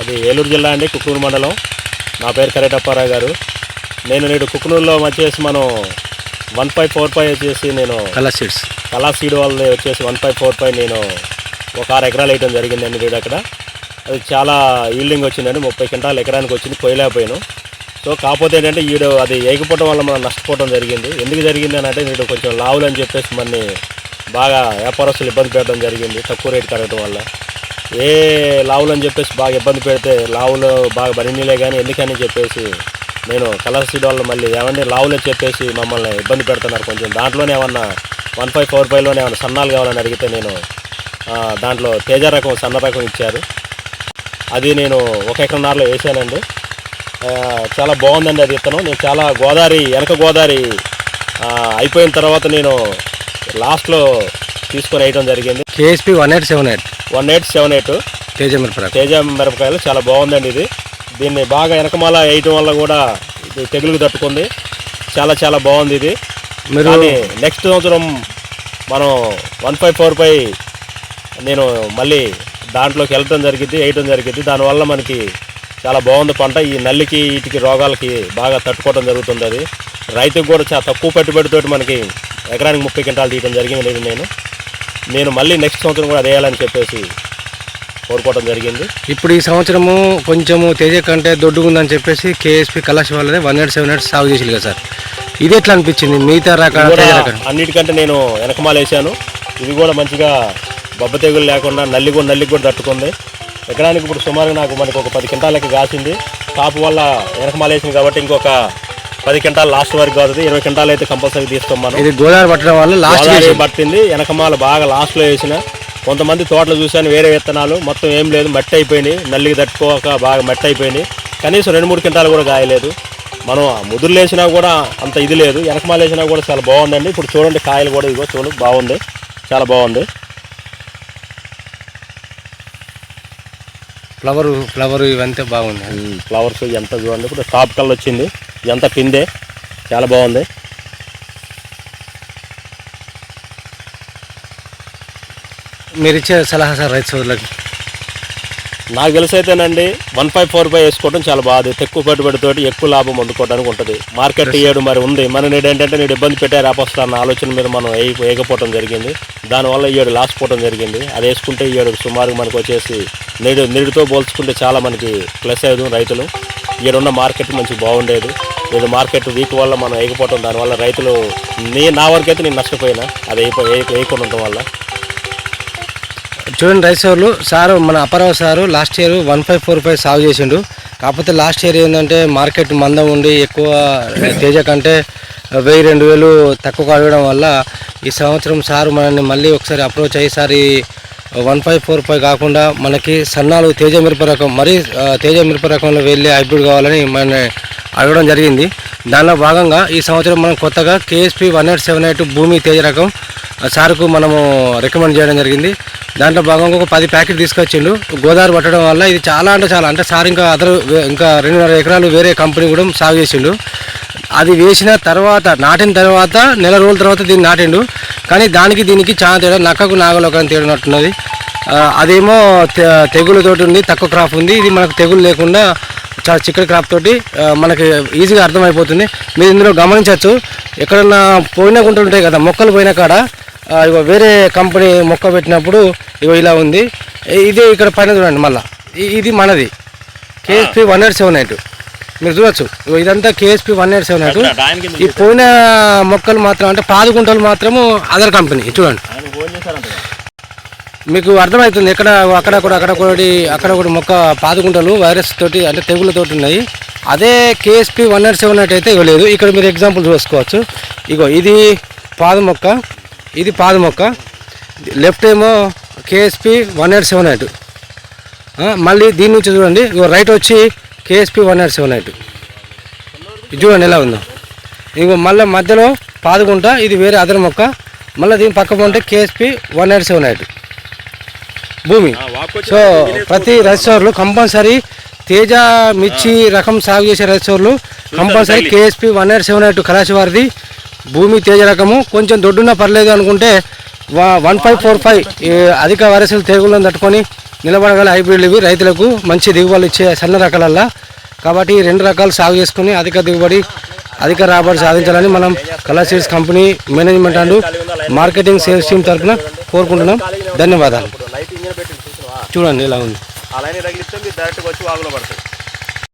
అది ఏలూరు జిల్లా అండి కుక్కునూరు మండలం. నా పేరు కరేటప్పారావు గారు. నేను నేడు కుక్కునూరులో వచ్చేసి మనం వన్ ఫైవ్ ఫోర్ ఫైవ్ వచ్చేసి నేను కలర్ సీడ్స్. కళా సీడ్ వాళ్ళది వచ్చేసి వన్ ఫైవ్ ఫోర్ ఫైవ్ నేను ఒక ఆరు ఎకరాలు వేయడం జరిగిందండి వీడు అక్కడ. అది చాలా ఈల్డింగ్ వచ్చిందండి ముప్పై క్వింటాలు ఎకరానికి వచ్చింది కొయ్యలేకపోయాను. సో కాకపోతే ఏంటంటే ఈడు అది వేయకపోవడం వల్ల మనం నష్టపోవడం జరిగింది. ఎందుకు జరిగింది అని అంటే వీడు కొంచెం లావులు అని చెప్పేసి మనని బాగా వ్యాపారస్తులు ఇబ్బంది పెట్టడం జరిగింది తక్కువ రేటు కరగడం వల్ల. ఏ లావులు అని చెప్పేసి బాగా ఇబ్బంది పెడితే లావులు బాగా బరినీలే కానీ ఎందుకని చెప్పేసి నేను కలర్ సీడ్ వాళ్ళు మళ్ళీ ఏమంటే లావులు అని చెప్పేసి మమ్మల్ని ఇబ్బంది పెడుతున్నారు. కొంచెం దాంట్లోనే ఏమన్నా వన్ ఫైవ్ ఫోర్ ఫైవ్లోనే ఏమన్నా సన్నాలు కావాలని అడిగితే నేను దాంట్లో తేజ రకం సన్న రకం ఇచ్చారు. అది నేను ఒక ఎకరన్నరలో వేసానండి. చాలా బాగుందండి అది విత్తనం నేను చాలా గోదావరి వెనక గోదావరి అయిపోయిన తర్వాత నేను లాస్ట్లో తీసుకొని వేయడం జరిగింది. KSP one eight seven eight. One eight seven eight. Teja మిరపరాకు Teja మిరపకాయలు చాలా బాగుందండి ఇది. దీన్ని బాగా వెనకమాల వేయటం వల్ల కూడా ఇది తెగులుకు తట్టుకుంది. చాలా చాలా బాగుంది ఇది. మీరు నెక్స్ట్ సంవత్సరం మనం వన్ ఫైవ్ ఫోర్ ఫైవ్ నేను మళ్ళీ దాంట్లోకి వెళ్ళటం జరిగింది వేయటం జరిగింది. దానివల్ల మనకి చాలా బాగుంది పంట. ఈ నల్లికి వీటికి రోగాలకి బాగా తట్టుకోవడం జరుగుతుంది అది. రైతుకు కూడా చాలా తక్కువ పెట్టుబడితోటి మనకి ఎకరానికి ముప్పై క్వింటాలు తీయడం జరిగింది ఇది నేను. నేను మళ్ళీ నెక్స్ట్ సంవత్సరం కూడా అది వేయాలని చెప్పేసి కోరుకోవడం జరిగింది. ఇప్పుడు ఈ సంవత్సరము కొంచెము తేజ కంటే దొడ్డుగుందని చెప్పేసి కేఎస్పి కళాశ వాళ్ళదే వన్ ఎయిట్ సెవెన్ ఎయిట్ సాగు చేసింది కదా సార్. ఇది ఎట్లా అనిపించింది? మిగతా రకాల అన్నిటికంటే నేను వెనకమాల వేసాను ఇది కూడా మంచిగా బొబ్బ తెగులు లేకుండా నల్లి కూడా నల్లికి కూడా తట్టుకుంది. ఎకరానికి ఇప్పుడు సుమారుగా నాకు మనకు ఒక పది క్వింటాలకి కాసింది. కాపు వల్ల వెనకమాల వేసింది కాబట్టి ఇంకొక పది క్వింటాలు లాస్ట్ వరకు కాదు ఇరవై క్వింటాలు అయితే కంపల్సరీ తీస్తాం మనం. ఇది గోదావరి పట్టడం వల్ల లాస్ట్ పట్టింది. వెనకమాల బాగా లాస్ట్లో వేసిన. కొంతమంది తోటలు చూశాను వేరే విత్తనాలు. మొత్తం ఏం లేదు మట్టి అయిపోయినాయి నల్లికి తట్టుకోక బాగా మట్టి అయిపోయినాయి కనీసం రెండు మూడు క్వింటాలు కూడా కాయలేదు. మనం ముదురులు వేసినా కూడా అంత ఇది లేదు. వెనకమాల వేసినా కూడా చాలా బాగుందండి. ఇప్పుడు చూడండి కాయలు కూడా ఇదిగో చూడండి బాగుంది. చాలా బాగుంది. ఫ్లవర్ ఫ్లవర్ ఇవంతా బాగుంది ఫ్లవర్స్ ఎంత చూడండి. ఇప్పుడు టాప్ కలర్ వచ్చింది. ఎంత పిందే. చాలా బాగుంది. మీరు ఇచ్చే సలహా సార్ రైతు సోదరులకి? నాకు తెలిసి అయితేనండి వన్ ఫైవ్ ఫోర్ ఫైవ్ వేసుకోవడం చాలా బాగుంది తక్కువ పెట్టుబడితోటి ఎక్కువ లాభం అందుకోవడానికి ఉంటుంది. మార్కెట్ ఇయ్యడం మరి ఉంది. మన నేడు ఏంటంటే నేను ఇబ్బంది పెట్టారు ఆపస్తా అన్న ఆలోచన మీద మనం వేయ వేయకపోవడం జరిగింది. దానివల్ల ఈ ఏడు లాస్ పోవడం జరిగింది. అది వేసుకుంటే ఈ ఏడు సుమారు మనకు వచ్చేసి నేడు నేడుతో పోల్చుకుంటే చాలా మనకి ప్లస్ అయ్యేది రైతులు. ఈడున్న మార్కెట్ మంచి బాగుండేది. నేడు మార్కెట్ వీక్ వల్ల మనం వేయకపోవటం దానివల్ల రైతులు నీ నా వరకు అయితే నేను నష్టపోయినా. అది వేయకుండా ఉండటం వల్ల. చూడండి రైతు సార్లు సారు మన Aparao sir last year one five four five సాగు చేసిండు. కాకపోతే లాస్ట్ ఇయర్ ఏంటంటే మార్కెట్ మందం ఉండి ఎక్కువ తేజ కంటే వెయ్యి రెండు వేలు తక్కువ అడగడం వల్ల ఈ సంవత్సరం సారు మనల్ని మళ్ళీ ఒకసారి అప్రోచ్ అయ్యి సారి వన్ ఫైవ్ ఫోర్ ఫైవ్ కాకుండా మనకి సన్నాలు తేజ మిరప రకం మరీ తేజ మిరప రకంలో వెళ్ళి హైబ్రిడ్ కావాలని మన అడగడం జరిగింది. దానిలో భాగంగా ఈ సంవత్సరం మనం కొత్తగా KSP one eight seven eight భూమి తేజ రకం సార్కు మనము రికమెండ్ చేయడం జరిగింది. దాంట్లో భాగంగా ఒక పది ప్యాకెట్ తీసుకొచ్చిండు. గోదావరి పట్టడం వల్ల ఇది చాలా అంటే చాలా అంటే సార్ ఇంకా అదర్ ఇంకా రెండున్నర ఎకరాలు వేరే కంపెనీ కూడా సాగు చేసిండు. అది వేసిన తర్వాత నాటిన తర్వాత నెల రోజుల తర్వాత దీన్ని నాటిండు. కానీ దానికి దీనికి చాలా తేడా నక్కకు నాగలోకం తేడినట్టున్నది అదేమో తె- ఉంది తక్కువ క్రాప్ ఉంది. ఇది మనకు తెగులు లేకుండా చాలా చిక్కటి క్రాప్ తోటి మనకి ఈజీగా అర్థమైపోతుంది. మీరు ఇందులో గమనించవచ్చు ఎక్కడన్నా పోయిన గుంటలు ఉంటాయి కదా మొక్కలు పోయిన కాడ ఇగో వేరే కంపెనీ మొక్క పెట్టినప్పుడు ఇగో ఇలా ఉంది. ఇదే ఇక్కడ పైన చూడండి మళ్ళీ. ఇది మనది. KSP one eight seven eight. మీరు చూడొచ్చు. ఇదంతా KSP one eight seven eight. ఈ పోయిన మొక్కలు మాత్రం అంటే పాదు గుంటలు మాత్రము అదర్ కంపెనీ చూడండి. మీకు అర్థమవుతుంది. ఎక్కడ అక్కడ కూడా అక్కడ ఒకటి అక్కడ ఒకటి మొక్క పాదుకుంటలు వైరస్ తోటి అంటే తెగులతోటి ఉన్నాయి. అదే KSP one naught seven nine అయితే ఇవ్వలేదు. ఇక్కడ మీరు ఎగ్జాంపుల్ చూసుకోవచ్చు. ఇగో ఇది పాదు మొక్క. ఇది పాదు మొక్క. లెఫ్ట్ ఏమో KSP one naught seven nine మళ్ళీ దీని నుంచి చూడండి. ఇగో రైట్ వచ్చి KSP one naught seven nine ఇది చూడండి ఎలా ఉందో. ఇగో మళ్ళీ మధ్యలో పాదుకుంటా. ఇది వేరే అదర్ మొక్క. మళ్ళీ దీని పక్క ఉంటే KSP one naught seven nine భూమి. సో ప్రతి రైతులు కంపల్సరీ తేజ మిర్చి రకం సాగు చేసే రైతులు compulsory KSP one eight seven eight కళాశి వారిది. భూమి తేజ రకము. కొంచెం దొడ్డున్నా పర్లేదు అనుకుంటే వన్ ఫైవ్ ఫోర్ ఫైవ్ అధిక వైరస్లు తెగులను తట్టుకొని నిలబడగల హైబ్రిడ్లు ఇవి. రైతులకు మంచి దిగుబడులు ఇచ్చే సన్న రకాలల్లా. కాబట్టి ఈ రెండు రకాలు సాగు చేసుకుని అధిక దిగుబడి అధిక రాబడి సాధించాలని మనం seeds company management and marketing sales team తరఫున కోరుకుంటున్నాం. ధన్యవాదాలు ఇప్పుడు లైట్ ఇంజన్ పెట్టి చూసినావా చూడండి ఇలా ఉంది. ఆ లైన్ తగిలిస్తే మీరు డైరెక్ట్గా వచ్చి వాగులో పడతాయి.